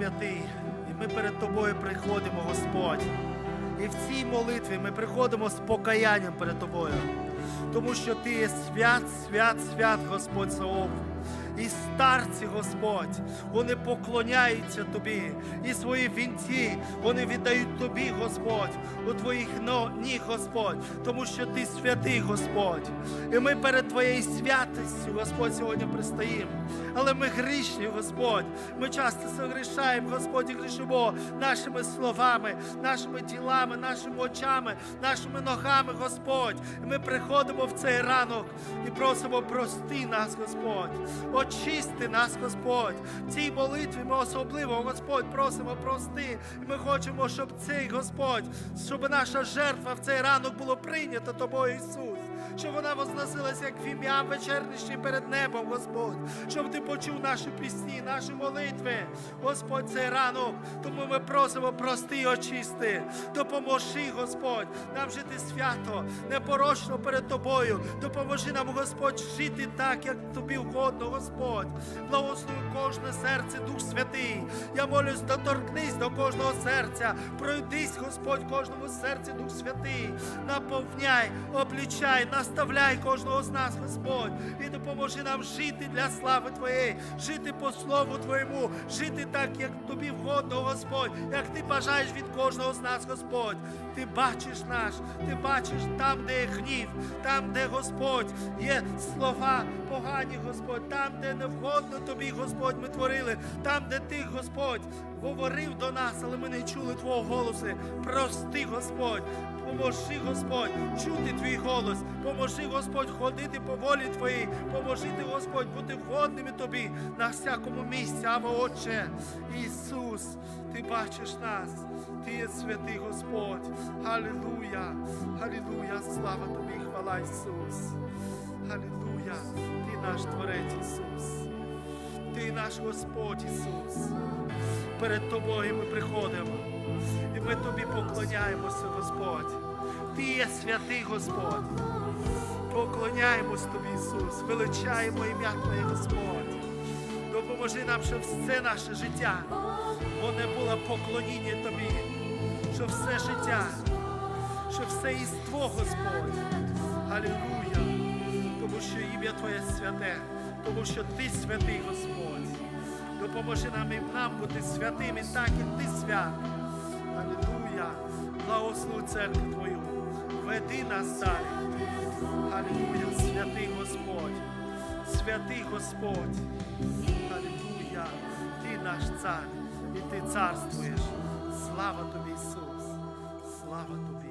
святий, і ми перед тобою приходимо, Господь. І в цій молитві ми приходимо з покаянням перед тобою, тому що ти є свят, свят, свят, Господь Саов. І старці, Господь, вони поклоняються тобі, і свої вінці вони віддають тобі, Господь, у твоїх ніг, Господь, тому що ти святий, Господь. І ми перед Твоєю святістю, Господь, сьогодні пристоїмо. Але ми грішні, Господь. Ми часто согрішаємо, Господь, і грішимо нашими словами, нашими тілами, нашими очами, нашими ногами, Господь. І ми приходимо в цей ранок і просимо прости нас, Господь. Очисти нас, Господь. В цій молитві ми особливо, Господь, просимо прости. Ми хочемо, щоб цей Господь, щоб наша жертва в цей ранок була прийнята Тобою, Ісус. Щоб вона возносилася як в ім'я вечерніші перед небом, Господь, щоб ти почув наші пісні, наші молитви, Господь, цей ранок. Тому ми просимо прости і очисти. Допоможи, Господь, нам жити свято, непорочно перед тобою. Допоможи нам, Господь, жити так, як тобі угодно, Господь. Благослови кожне серце, Дух Святий. Я молюсь, доторкнись до кожного серця. Пройдись, Господь, кожному серці, Дух Святий. Наповняй, облічай, наставляй кожного з нас, Господь, і допоможи нам жити для слави Твоєї, жити по слову Твоєму, жити так, як тобі вгодно, Господь, як ти бажаєш від кожного з нас, Господь. Ти бачиш наш, ти бачиш там, де є гнів, там, де Господь є слова погані, Господь, там, де не вгодно тобі, Господь, ми творили, там, де ти, Господь, говорив до нас, але ми не чули Твого голосу. Прости, Господь. Поможи, Господь, чути твій голос. Поможи, Господь, ходити по волі Твоїй. Поможи ти, Господь, бути вгодними тобі на всякому місці. Або Отче, Ісус, Ти бачиш нас. Ти є святий Господь. Халилуя, Халилуя, слава тобі, хвала Ісус. Халилуя, Ти наш Творець Ісус. Ти наш Господь Ісус. Перед Тобою ми приходимо. І ми тобі поклоняємося, Господь. Ти є святий Господь. Поклоняємось тобі, Ісус, величаємо ім'я Твоє, Господь. Допоможи нам, щоб все наше життя воно було поклоніння Тобі, щоб все життя, щоб все іство, Господь. Алілуя. Тому що ім'я Твоє святе, тому що Ти святий Господь. Допоможи нам і нам бути святими, так як Ти свят. Алілуя. Благослови церкву Твою. Веди нас далі. Алілуя, святий Господь. Святий Господь. Алілуя. Ти наш цар. І ти царствуєш. Слава тобі, Ісус. Слава тобі.